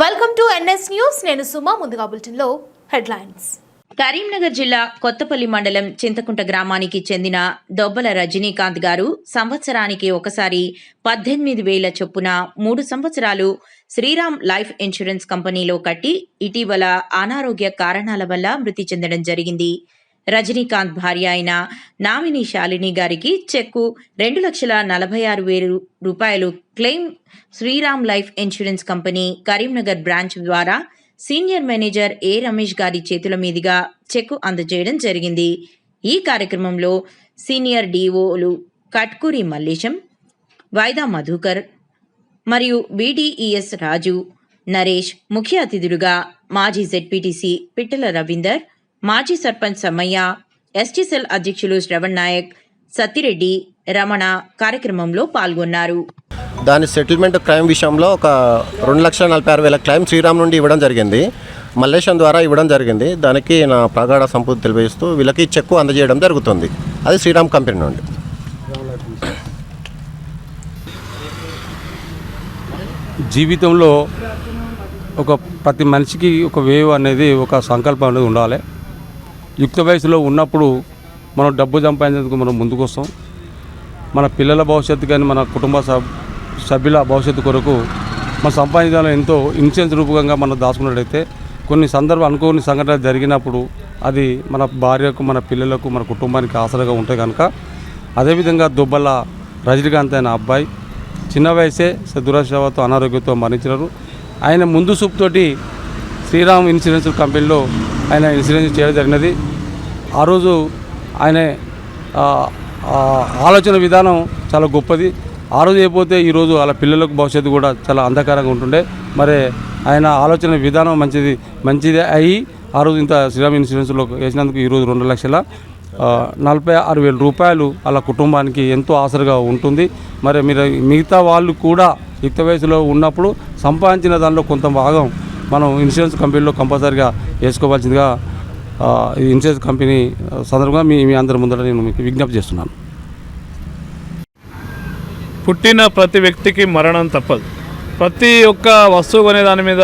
Welcome to NS news నేను సుమా ముందుగా బులెటిన్లో హెడ్లైన్స్. కరీంనగర్ జిల్లా కొత్తపల్లి మండలం చింతకుంట గ్రామానికి చెందిన దొబ్బల రజనీకాంత్ గారు సంవత్సరానికి ఒకసారి పద్దెనిమిది వేల చొప్పున మూడు సంవత్సరాలు శ్రీరామ్ లైఫ్ ఇన్సూరెన్స్ కంపెనీలో కట్టి ఇటీవల అనారోగ్య కారణాల వల్ల మృతి చెందడం జరిగింది. రజనీకాంత్ భార్య అయిన నామిని శాలిని గారికి చెక్కు రెండు లక్షల నలభై ఆరు వేలు రూపాయలు claim Shriram life insurance company Karimnagar branch ద్వారా సీనియర్ మేనేజర్ ఏ రమేష్ గారి చేతుల మీదుగా చెక్కు అందజేయడం జరిగింది. ఈ కార్యక్రమంలో సీనియర్ డిఓలు కట్కూరి మల్లేశం వాయిదా మధుకర్ మరియు బీడీఈఎస్ రాజు నరేష్ ముఖ్య అతిథులుగా మాజీ జెడ్పీటీసీ పిట్టల రవీందర్ మాజీ సర్పంచ్ సమ్మయ్య ఎస్టీ సెల్ అధ్యక్షులు శ్రవణ్ నాయక్ సత్తిరెడ్డి రమణ కార్యక్రమంలో పాల్గొన్నారు. దాని సెటిల్మెంట్ క్రైమ్ విషయంలో ఒక రెండు లక్షల నలభై ఆరు వేల క్లైమ్ శ్రీరామ్ నుండి ఇవ్వడం జరిగింది. మల్లేశం ద్వారా ఇవ్వడం జరిగింది. దానికి నా ప్రగాఢ సంపూర్తి తెలియజేస్తూ వీళ్ళకి చెక్కు అందజేయడం జరుగుతుంది. అది శ్రీరామ్ కంపెనీ నుండి. జీవితంలో ఒక ప్రతి మనిషికి ఒక వేవ్ అనేది ఒక సంకల్పం అనేది ఉండాలి. యుక్త వయసులో ఉన్నప్పుడు మనం డబ్బు సంపాదించేందుకు మనం ముందుకు వస్తాం మన పిల్లల భవిష్యత్తు కానీ మన కుటుంబ సభ్యుల భవిష్యత్తు కొరకు మన సంపాదించాలని ఎంతో ఇన్సూరెన్స్ రూపకంగా మనం దాచుకున్నట్టయితే కొన్ని సందర్భం అనుకోని సంఘటనలు జరిగినప్పుడు అది మన భార్యకు మన పిల్లలకు మన కుటుంబానికి ఆసరాగా ఉంటాయి కనుక. అదేవిధంగా దుబ్బల రజనీకాంత్ అయిన అబ్బాయి చిన్న వయసే దురదృష్టవతో అనారోగ్యంతో మరణించినారు. ఆయన ముందు చూపుతోటి శ్రీరామ్ ఇన్సూరెన్స్ కంపెనీలో ఆయన ఇన్సూరెన్స్ చేయడం జరిగినది. ఆ రోజు ఆయన ఆలోచన విధానం చాలా గొప్పది. ఆ రోజు అయిపోతే ఈరోజు వాళ్ళ పిల్లలకు భవిష్యత్తు కూడా చాలా అంధకారంగా ఉంటుండే. మరి ఆయన ఆలోచన విధానం మంచిది మంచిదే అయ్యి ఆ రోజు ఇంత శ్రీరామ్ ఇన్సూరెన్స్లో వేసినందుకు ఈరోజు రెండు లక్షల నలభై ఆరు వేల రూపాయలు అలా కుటుంబానికి ఎంతో ఆసరగా ఉంటుంది. మరి మీరు మిగతా వాళ్ళు కూడా యుక్త వయసులో ఉన్నప్పుడు సంపాదించిన దానిలో కొంత భాగం మనం ఇన్సూరెన్స్ కంపెనీలో కంపల్సరీగా వేసుకోవాల్సిందిగా ఇన్సూరెన్స్ కంపెనీ సందర్భంగా మీ మీ అందరి ముందర నేను మీకు విజ్ఞప్తి చేస్తున్నాను. పుట్టిన ప్రతి వ్యక్తికి మరణం తప్పదు. ప్రతి ఒక్క వస్తువు కొనే దాని మీద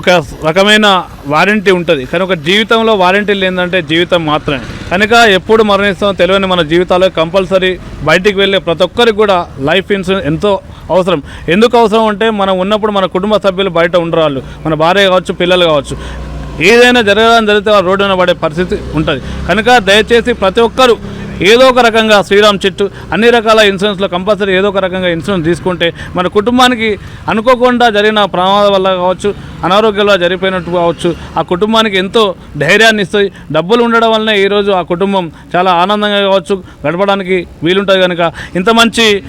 ఒక రకమైన వారంటీ ఉంటుంది. కానీ ఒక జీవితంలో వారంటీ లేదంటే జీవితం మాత్రమే. కనుక ఎప్పుడు మరణిస్తామో తెలియని మన జీవితాల్లో కంపల్సరీ బయటికి వెళ్ళే ప్రతి ఒక్కరికి కూడా లైఫ్ ఇన్సూరెన్స్ ఎంతో అవసరం. ఎందుకు అవసరం అంటే మనం ఉన్నప్పుడు మన కుటుంబ సభ్యులు బయట ఉండరాళ్ళు. మన భార్య కావచ్చు పిల్లలు కావచ్చు. ఏదైనా జరగడం జరిగితే ఆ రోడ్డున పడే పరిస్థితి ఉంటుంది. కనుక దయచేసి ప్రతి ఒక్కరూ ఏదో ఒక రకంగా శ్రీరామ్ చెట్టు అన్ని రకాల ఇన్సూరెన్స్లో కంపల్సరీ ఏదో ఒక రకంగా ఇన్సూరెన్స్ తీసుకుంటే మన కుటుంబానికి అనుకోకుండా జరిగిన ప్రమాదం వల్ల కావచ్చు అనారోగ్యంలో జరిగిపోయినట్టు కావచ్చు ఆ కుటుంబానికి ఎంతో ధైర్యాన్ని ఇస్తాయి. డబ్బులు ఉండడం వల్లనే ఈరోజు ఆ కుటుంబం చాలా ఆనందంగా కావచ్చు గడపడానికి వీలుంటుంది కనుక. ఇంత మంచి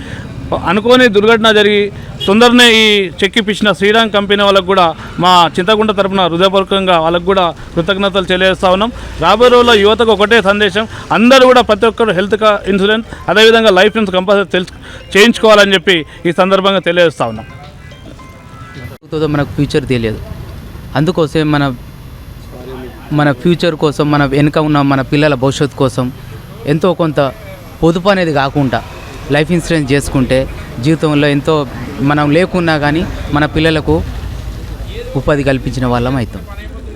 అనుకోని దుర్ఘటన జరిగి తొందరనే ఈ చెక్ ఇప్పించిన శ్రీరామ్ కంపెనీ వాళ్ళకు కూడా మా చింతకుంట తరపున హృదయపూర్వకంగా వాళ్ళకు కూడా కృతజ్ఞతలు తెలియజేస్తా ఉన్నాం. రాబోయే రోజుల్లో యువతకు ఒకటే సందేశం అందరూ కూడా ప్రతి ఒక్కరు హెల్త్ కా- ఇన్సూరెన్స్ అదేవిధంగా లైఫ్ ఇన్సూరెన్స్ కంపల్సరీ తెలుసు చేయించుకోవాలని చెప్పి ఈ సందర్భంగా తెలియజేస్తా ఉన్నాం. మనకు ఫ్యూచర్ తెలియదు. అందుకోసం మన మన ఫ్యూచర్ కోసం మన వెనుక ఉన్న మన పిల్లల భవిష్యత్తు కోసం ఎంతో కొంత పొదుపు అనేది కాకుండా లైఫ్ ఇన్సూరెన్స్ చేసుకుంటే జీవితంలో ఎంతో మనం లేకున్నా కానీ మన పిల్లలకు ఉపాధి కల్పించిన వాళ్ళం అవుతాం.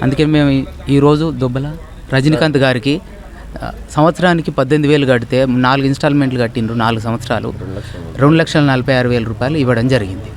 అందుకే మేము ఈరోజు దుబ్బల రజనీకాంత్ గారికి సంవత్సరానికి పద్దెనిమిది వేలు కడితే నాలుగు ఇన్స్టాల్మెంట్లు కట్టిండ్రు నాలుగు సంవత్సరాలు. రెండు లక్షల నలభై ఆరు వేల రూపాయలు ఇవ్వడం జరిగింది.